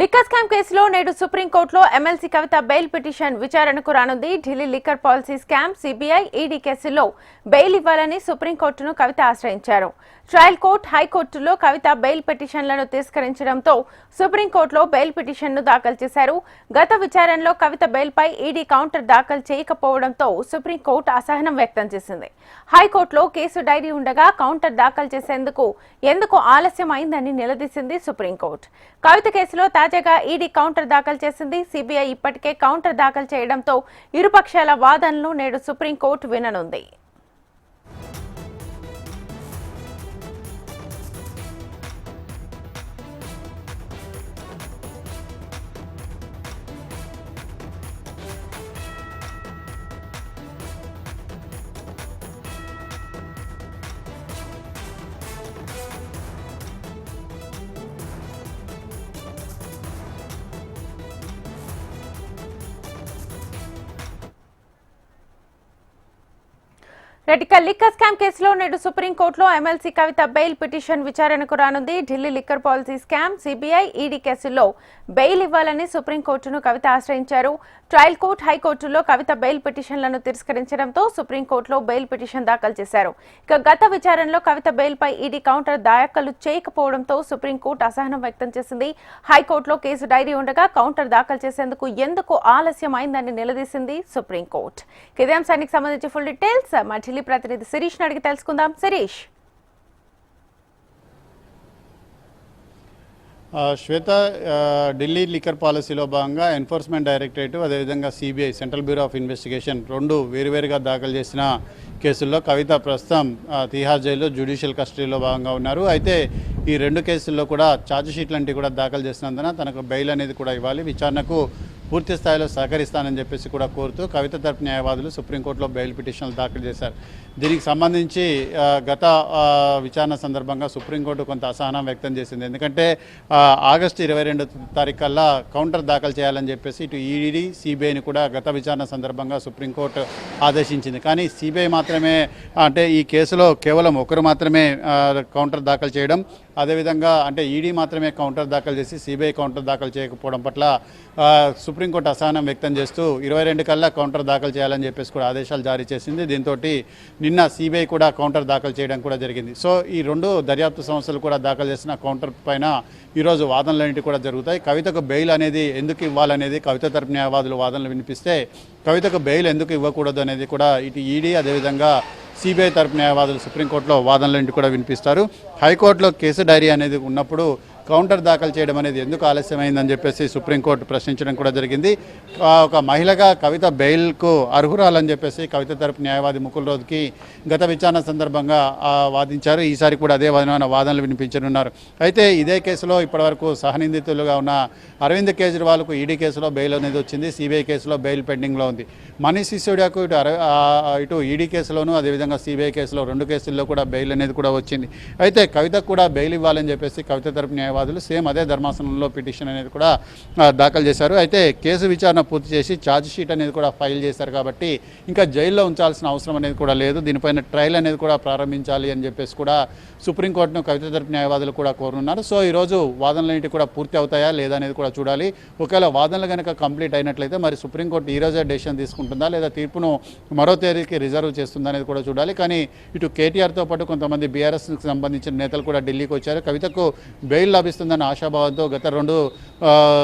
Liquor scam కేసులో నేడు సుప్రీంకోర్టులో ఎమ్మెల్సీ కవిత బెయిల్ పిటిషన్ విచారణకు రానుంది. Delhi liquor policy scam CBI ED కేసుల్లో బెయిల్ ఇవ్వాలని సుప్రీంకోర్టును కవిత ఆశ్రయించారు. ట్రయల్ కోర్ట్ హైకోర్టులో కవిత బెయిల్ పిటిషన్లను తిరస్కరించడంతో సుప్రీంకోర్టులో బెయిల్ పిటిషన్ను దాఖలు చేశారు. గత విచారణలో కవిత బెయిల్పై ఈడీ కౌంటర్ దాఖలు చేయకపోవడంతో సుప్రీంకోర్టు అసహనం వ్యక్తం చేసింది. హైకోర్టులో కేసు డైరీ ఉండగా కౌంటర్ దాఖలు చేసేందుకు ఎందుకు ఆలస్యం అయిందని నిలదీసింది సుప్రీంకోర్టు. కవిత కేసులో తాజాగా ఈడీ కౌంటర్ దాఖలు చేసింది. సిబిఐ ఇప్పటికే కౌంటర్ దాఖలు చేయడంతో ఇరుపక్షాల వాదనలు నేడు సుప్రీంకోర్టు విననుంది. రెటిక లిక్కర్ స్కామ్ కేసులో నేడు సుప్రీంకోర్టులో ఎమ్మెల్సీ కవిత బెయిల్ పిటిషన్ విచారణకు రానుంది. Delhi liquor policy scam CBI ED కేసుల్లో బెయిల్ ఇవ్వాలని సుప్రీంకోర్టును కవిత ఆశ్రయించారు. ట్రయల్ కోర్టు హైకోర్టులో కవిత బెయిల్ పిటిషన్లను తిరస్కరించడంతో సుప్రీంకోర్టులో బెయిల్ పిటిషన్ దాఖలు చేశారు. ఇక గత విచారణలో కవిత బెయిల్పై ఈడీ కౌంటర్ దాఖలు చేయకపోవడంతో సుప్రీంకోర్టు అసహనం వ్యక్తం చేసింది. హైకోర్టులో కేసు డైరీ ఉండగా కౌంటర్ దాఖలు చేసేందుకు ఎందుకు ఆలస్యం అయిందని నిలదీసింది సుప్రీంకోర్టు. ఇదే అంశానికి సంబంధించి ఫుల్ డీటెయిల్స్ మా ఢిల్లీ ప్రతినిధి శిరీష్ అడిగి తెలుసుకుందాం. శిరీష్. శ్వేత ఢిల్లీ లిక్కర్ పాలసీలో భాగంగా ఎన్ఫోర్స్మెంట్ డైరెక్టరేట్ అదేవిధంగా CBI central bureau of investigation రెండు వేరువేరుగా దాఖలు చేసిన కేసుల్లో కవిత ప్రస్తుతం తిహార్ జైల్లో జ్యుడిషియల్ కస్టడీలో భాగంగా ఉన్నారు. అయితే ఈ రెండు కేసుల్లో కూడా ఛార్జ్ షీట్లంటివి కూడా దాఖలు చేసినందున తనకు బెయిల్ అనేది కూడా ఇవ్వాలి. విచారణకు పూర్తి స్థాయిలో సహకరిస్తానని చెప్పేసి కూడా కోరుతూ కవిత తరపు న్యాయవాదులు సుప్రీంకోర్టులో బెయిల్ పిటిషన్లు దాఖలు చేశారు. దీనికి సంబంధించి గత విచారణ సందర్భంగా సుప్రీంకోర్టు కొంత అసహనం వ్యక్తం చేసింది. ఎందుకంటే ఆగస్టు ఇరవై రెండు తారీఖు కల్లా కౌంటర్ దాఖలు చేయాలని చెప్పేసి ఇటు ఈడీ సిబిఐని కూడా గత విచారణ సందర్భంగా సుప్రీంకోర్టు ఆదేశించింది. కానీ సిబిఐ మాత్రమే అంటే ఈ కేసులో కేవలం ఒకరు మాత్రమే కౌంటర్ దాఖలు చేయడం అదేవిధంగా అంటే ఈడీ మాత్రమే కౌంటర్ దాఖలు చేసి సిబిఐ కౌంటర్ దాఖలు చేయకపోవడం పట్ల సుప్రీంకోర్టు అసహనం వ్యక్తం చేస్తూ ఇరవై రెండు కల్లా కౌంటర్ దాఖలు చేయాలని చెప్పేసి కూడా ఆదేశాలు జారీ చేసింది. దీంతో నిన్న సిబిఐ కూడా కౌంటర్ దాఖలు చేయడం కూడా జరిగింది. సో ఈ రెండు దర్యాప్తు సంస్థలు కూడా దాఖలు చేసిన కౌంటర్ పైన ఈరోజు వాదనలన్నిటి కూడా జరుగుతాయి. కవితకు బెయిల్ అనేది ఎందుకు ఇవ్వాలనేది కవిత తరపు న్యాయవాదులు వాదనలు వినిపిస్తే కవితకు బెయిల్ ఎందుకు ఇవ్వకూడదు అనేది కూడా ఇటు ఈడీ అదేవిధంగా సిబిఐ తరపు న్యాయవాదులు సుప్రీంకోర్టులో వాదనలు కూడా వినిపిస్తారు. హైకోర్టులో కేసు డైరీ అనేది ఉన్నప్పుడు కౌంటర్ దాఖలు చేయడం అనేది ఎందుకు ఆలస్యమైందని చెప్పేసి సుప్రీంకోర్టు ప్రశ్నించడం కూడా జరిగింది. ఒక మహిళగా కవిత బెయిల్కు అర్హురాలని చెప్పేసి కవిత తరపు న్యాయవాది ముకుల్ రోజుకి గత విచారణ సందర్భంగా వాదించారు. ఈసారి కూడా అదే విధమైన వాదనలు వినిపించనున్నారు. అయితే ఇదే కేసులో ఇప్పటివరకు సహనిందితులుగా ఉన్న అరవింద్ కేజ్రీవాల్కు ఈడీ కేసులో బెయిల్ అనేది వచ్చింది. సిబిఐ కేసులో బెయిల్ పెండింగ్లో ఉంది. మనీష్ సిసోడియాకు ఇటు ఇటు ఈడీ కేసులోను అదేవిధంగా సిబిఐ కేసులో రెండు కేసుల్లో కూడా బెయిల్ అనేది కూడా వచ్చింది. అయితే కవితకు కూడా బెయిల్ ఇవ్వాలని చెప్పేసి కవిత తరపు న్యాయవాదులు సేమ్ అదే ధర్మాసనంలో పిటిషన్ అనేది కూడా దాఖలు చేశారు. అయితే కేసు విచారణ పూర్తి చేసి ఛార్జ్ షీట్ అనేది కూడా ఫైల్ చేశారు కాబట్టి ఇంకా జైల్లో ఉంచాల్సిన అవసరం అనేది కూడా లేదు. దీనిపైన ట్రయల్ అనేది కూడా ప్రారంభించాలి అని చెప్పేసి కూడా సుప్రీంకోర్టును కవిత తరపు న్యాయవాదులు కూడా కోరుతున్నారు సో ఈరోజు వాదనలన్నిటి కూడా పూర్తి అవుతాయా లేదా అనేది కూడా చూడాలి. ఒకవేళ వాదనలు కనుక కంప్లీట్ అయినట్లయితే మరి సుప్రీంకోర్టు ఈ రోజే డెసిషన్ తీసుకుంటుందా లేదా తీర్పును మరో తేదీకి రిజర్వ్ చేస్తుందా అనేది కూడా చూడాలి. కానీ ఇటు కేటీఆర్తో పాటు కొంతమంది బీఆర్ఎస్కి సంబంధించిన నేతలు కూడా ఢిల్లీకి వచ్చారు. కవితకు బెయిల్ లభిస్తుందన్న ఆశాభావంతో గత రెండు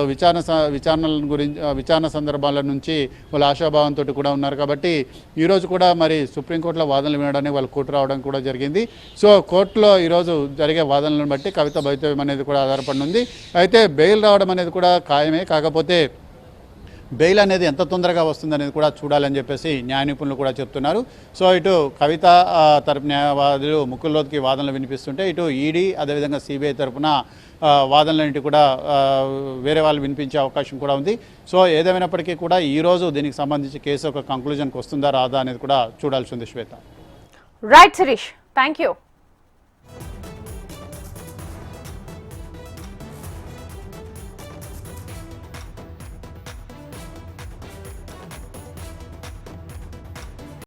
విచారణ స- విచారణల గురించి విచారణ సందర్భాల నుంచి వాళ్ళు ఆశాభావంతో కూడా ఉన్నారు కాబట్టి ఈరోజు కూడా మరి సుప్రీంకోర్టులో వాదనలు వినడానికి వాళ్ళు కోర్టు రావడం కూడా జరిగింది. సో కోర్టులో ఈరోజు జరిగే వాదనలను బట్టి కవిత భవితవ్యం అనేది కూడా ఆధారపడి ఉంది. అయితే బెయిల్ రావడం అనేది కూడా ఖాయమే. కాకపోతే బెయిల్ అనేది ఎంత తొందరగా వస్తుందనేది కూడా చూడాలని చెప్పేసి న్యాయ నిపుణులు కూడా చెప్తున్నారు. సో ఇటు కవిత తరపు న్యాయవాదులు ముకుల్లోకి వాదనలు వినిపిస్తుంటే ఇటు ఈడీ అదేవిధంగా సిబిఐ తరపున ఆ, వాదనలన్నిటి కూడా వేరే వాళ్ళు వినిపించే అవకాశం కూడా ఉంది. సో ఏదేమైనప్పటికీ కూడా ఈరోజు దీనికి సంబంధించి కేసు ఒక కంక్లూజన్కి వస్తుందా రాదా అనేది కూడా చూడాల్సి ఉంది Shweta. Right Shirish thank you